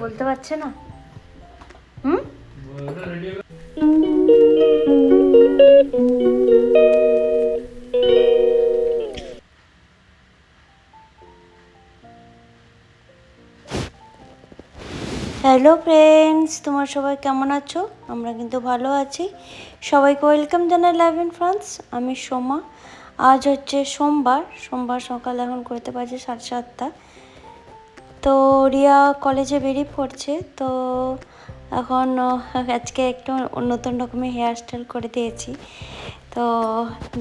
বলতে পারছে না? হুম? হ্যালো ফ্রেন্ডস তোমার সবাই কেমন আছো? আমরা কিন্তু ভালো আছি। সবাইকে ওয়েলকাম জানাই লাইভ ইন ফ্রান্স আমি সোমা। আজ হচ্ছে সোমবার। সোমবার সকাল এখন করতে পারছি সাড়ে সাতটা। তো রিয়া কলেজে বেরিয়ে পড়ছে। তো এখন আজকে একটু নতুন রকমের হেয়ার স্টাইল করে দিয়েছি। তো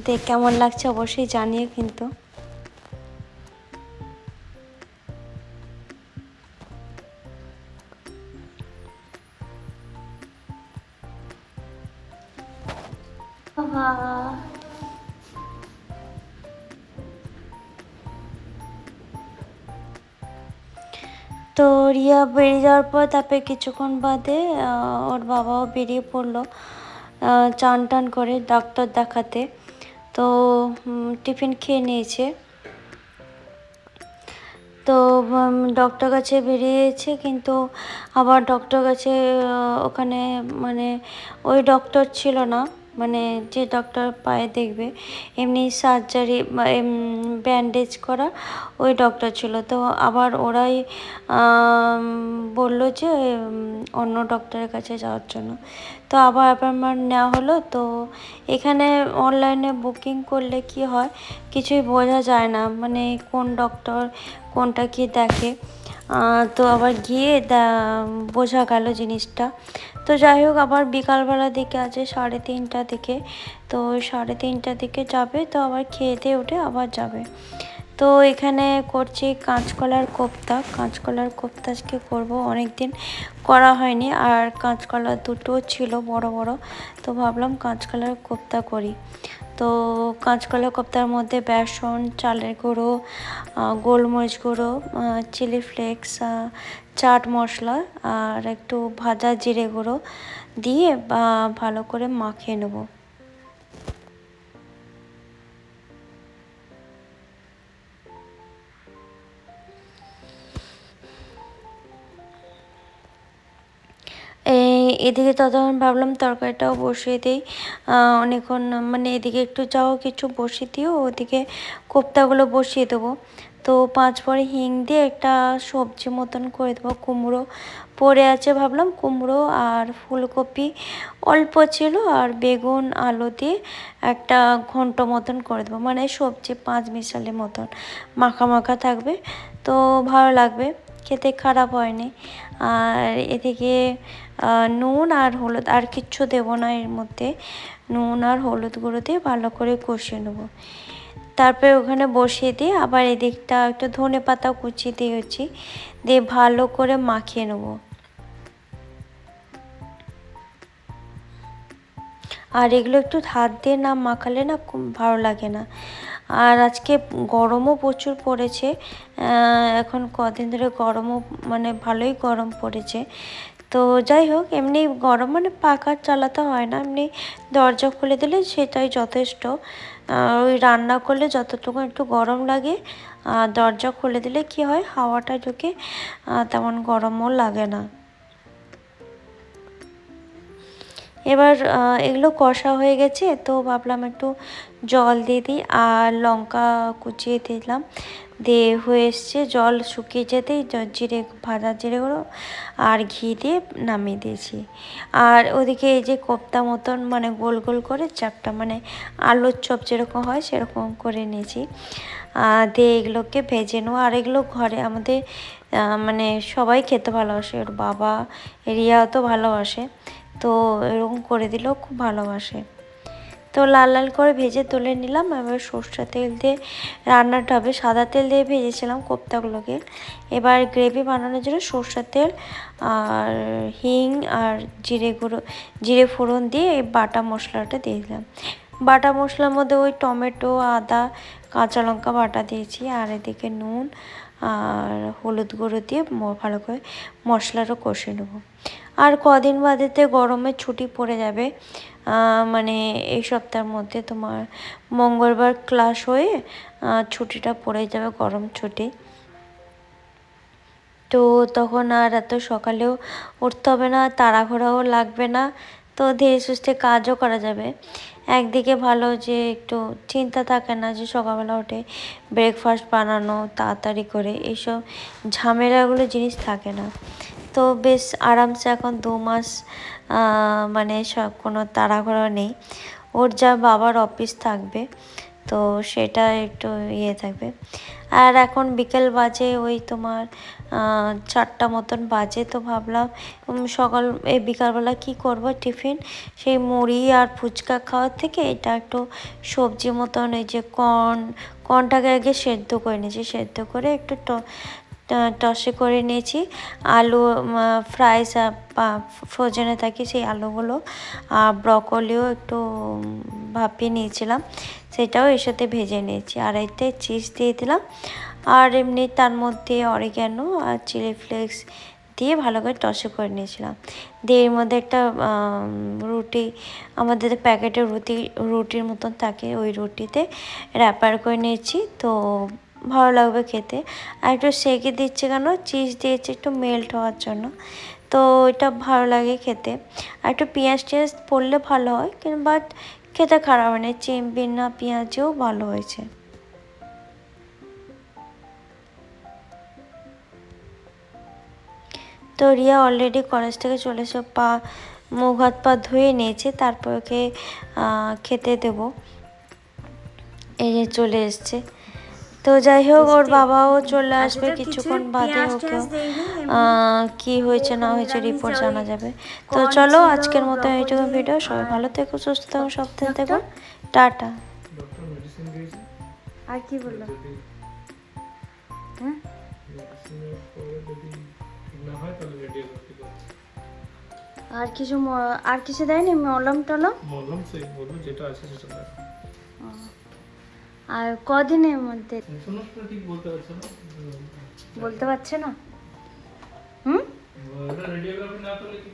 দেখ, কেমন লাগছে অবশ্যই জানিয়ে কিন্তু। তো রিয়া বেরিয়ে যাওয়ার পর তারপরে কিছুক্ষণ বাদে ওর বাবাও বেরিয়ে পড়ল চান টান করে ডাক্তার দেখাতে। তো টিফিন খেয়ে নিয়েছে। তো ডক্টর কাছে বেরিয়েছে, কিন্তু আবার ডক্টর কাছে ওখানে মানে ওই ডক্টর ছিল না। মানে যে ডক্টর পায়ে দেখবে, এমনি সার্জারি ব্যান্ডেজ করা ওই ডক্টর ছিল। তো আবার ওরাই বলল যে অন্য ডক্টরের কাছে যাওয়ার জন্য। তো আবার অ্যাপয়েন্টমেন্ট নেওয়া হলো। তো এখানে অনলাইনে বুকিং করলে কি হয়, কিছুই বোঝা যায় না। মানে কোন ডক্টর কোনটা কি দেখে। তো আবার গিয়ে বোঝা গেল জিনিসটা। তো যাই হোক, আবার বিকালবেলার দিকে আছে সাড়ে তিনটা দিকে তো সাড়ে তিনটার দিকে যাবে, তো আবার খেয়ে দিয়ে উঠে আবার যাবে। তো এখানে করছি কাঁচকলার কোপ্তা। কাঁচকলার কোপ্তা আজকে করব অনেক দিন করা হয়নি। আর কাঁচকলা দুটো ছিল বড় বড়, তো ভাবলাম কাঁচকলার কোপ্তা করি। তো কাঁচকলা কোপ্তার মধ্যে বেসন, চালের গুঁড়ো গোলমরিচ গুঁড়ো চিলি ফ্লেক্স চাট মশলা আর একটু ভাজা জিরে গুঁড়ো দিয়ে ভালো করে মাখিয়ে নেব। এদিকে ততক্ষণ ভাবলাম তরকারিটাও বসিয়ে দিই। অনেকক্ষণ মানে এদিকে একটু যাও কিছু বসিয়ে দিও, ওদিকে কোপ্তাগুলো বসিয়ে দেবো। তো পাঁচ পরে হিং দিয়ে একটা সবজি মতন করে দেবো, কুমড়ো। পড়ে আছে ভাবলাম কুমড়ো আর ফুলকপি। অল্প ছিল আর বেগুন, আলু দিয়ে একটা ঘন্ট মতন করে দেবো মানে সবজি পাঁচ মিশালি মতন। মাখা মাখা থাকবে, তো ভালো লাগবে। খেতে খারাপ হয়নি। আর এদিকে নুন আর হলুদ, আর কিচ্ছু দেবো না এর মধ্যে। নুন আর হলুদ গুঁড়ো দিয়ে ভালো করে কষিয়ে নেব। তারপরে ওখানে বসিয়ে দিয়ে আবার এদিকটা একটু ধনে পাতা কুচিয়ে দিয়েছি, দিয়ে ভালো করে মাখিয়ে নেব। আর এগুলো একটু হাত দিয়ে না মাখালে না ভালো লাগে না। আর আজকে গরমও প্রচুর পড়েছে এখন কদিন ধরে গরমও মানে ভালোই গরম পড়েছে। তো যাই হোক, এমনি গরম মানে পাখা চালাতে হয় না, এমনি দরজা খুলে দিলে সেটাই যথেষ্ট। ওই রান্না করলে যতটুকু একটু গরম লাগে, আর দরজা খুলে দিলে কি হয়, হাওয়াটা ঢুকে তেমন গরমও লাগে না। এবার এগুলো কষা হয়ে গেছে, তো ভাবলাম একটু জল দিয়ে দিই, আর লঙ্কা কুচিয়ে দিলাম। দিয়ে হয়ে এসছে জল শুকিয়ে যেতেই জিরে, ভাজা জিরে গুঁড়ো আর ঘি দিয়ে নামিয়ে দিয়েছি। আর ওদিকে এই যে কোপ্তা মতন মানে গোল গোল করে চাপটা মানে আলুর চপ যেরকম হয় সেরকম করে নিয়েছি। দিয়ে এগুলোকে ভেজে নেব। আর এগুলো ঘরে আমাদের মানে সবাই খেতে ভালোবাসে, ওর বাবা রিয়াও তো ভালোবাসে। তো এরকম করে দিলেও খুব ভালোবাসে। তো লাল লাল করে ভেজে তুলে নিলাম, এবার সর্ষা তেল দিয়ে রান্নাটা হবে। সাদা তেল দিয়ে ভেজেছিলাম কোপ্তাগুলোকে। এবার গ্রেভি বানানোর জন্য সর্ষা তেল আর হিং আর জিরে গুঁড়ো, জিরে ফোড়ন দিয়ে এই বাটা মশলাটা দিয়ে দিলাম। বাটা মশলার মধ্যে ওই টমেটো, আদা, কাঁচা লঙ্কা বাটা দিয়েছি, আর এদিকে নুন আর হলুদ গুঁড়ো দিয়ে ভালো করে মশলারও কষে নেব। আর কদিন বাদেতে গরমের ছুটি পড়ে যাবে মানে এই সপ্তাহের মধ্যে তোমার মঙ্গলবার ক্লাস হয়ে ছুটিটা পড়ে যাবে, গরম ছুটি। তো তখন আর এত সকালেও উঠতে হবে না তাড়াঘোড়াও লাগবে না, তো ধীরে সুস্থে কাজও করা যাবে। একদিকে ভালো যে একটু চিন্তা থাকে না যে সকালবেলা উঠে ব্রেকফাস্ট বানানো, তাড়াতাড়ি করে এইসব ঝামেলাগুলো জিনিস থাকে না। তো বেশ আরামসে এখন দু মাস মানে সব কোনো তাড়াহুড়ো নেই। ওর যা বাবার অফিস থাকবে তো সেটা একটু ইয়ে থাকবে। আর এখন বিকেল বাজে, ওই তোমার চারটা মতন বাজে তো ভাবলাম। সকাল, এই বিকালবেলা কি করব টিফিন? সেই মুড়ি আর ফুচকা খাওয়ার থেকে এটা একটু সবজি মতন, এই যে কর্ন, কর্নটাকে আগে সেদ্ধ করে নিয়েছি। সেদ্ধ করে একটু টসে করে নিয়েছি। আলু ফ্রাইস ফ্রোজেনে থাকি সেই আলুগুলো। আর ব্রকলিও একটু ভাপিয়ে নিয়েছিলাম। সেটাও এর সাথে ভেজে নিয়েছি। আর এতে চিজ দিয়ে দিলাম। আর এমনি তার মধ্যে অরিগ্যানো আর চিলি ফ্লেক্স দিয়ে ভালো করে টসে করে নিয়েছিলাম। দিয়ে এর মধ্যে একটা রুটি, আমাদের প্যাকেটের রুটি, রুটির মতন থাকে ওই রুটিতে র্যাপার করে নিয়েছি। তো ভালো লাগবে খেতে। আর একটু সেকে দিচ্ছে কেন? চিজ দিয়েছি একটু মেল্ট হওয়ার জন্য। তো এটা ভালো লাগে খেতে। আর একটু পেঁয়াজ টিয়াজ পড়লে ভালো হয়, কিন্তু বাট খেতে খারাপ হয় না। চিম বিনা পেঁয়াজেও ভালো হয়েছে। তো রিয়া অলরেডি কলেজ থেকে চলে এসে পা, মুখ হাত পা ধুয়ে নিয়েছে, তারপর ওকে খেতে দেব। এই যে চলে এসছে। তো যাই হোক ওর বাবাও চলে আসবে কিছুক্ষণ বাদে ওকে কি হয়েছে না হয়েছে রিপোর্ট জানা যাবে। তো চলো আজকের মতো এইটুকু ভিডিও সবাই ভালো থেকো সুস্থ থেকো সাবধানে থেকো। টাটা। আর কি বলল? হ্যাঁ? আর কিছু আর কিছু দেয়নি? মলম টলম মলম সেই বলব যেটা আছে সেটা দেয় আর কদিনের মধ্যে? বলতে পারছে না? হুম? রেডিওগ্রাফি না করলে কি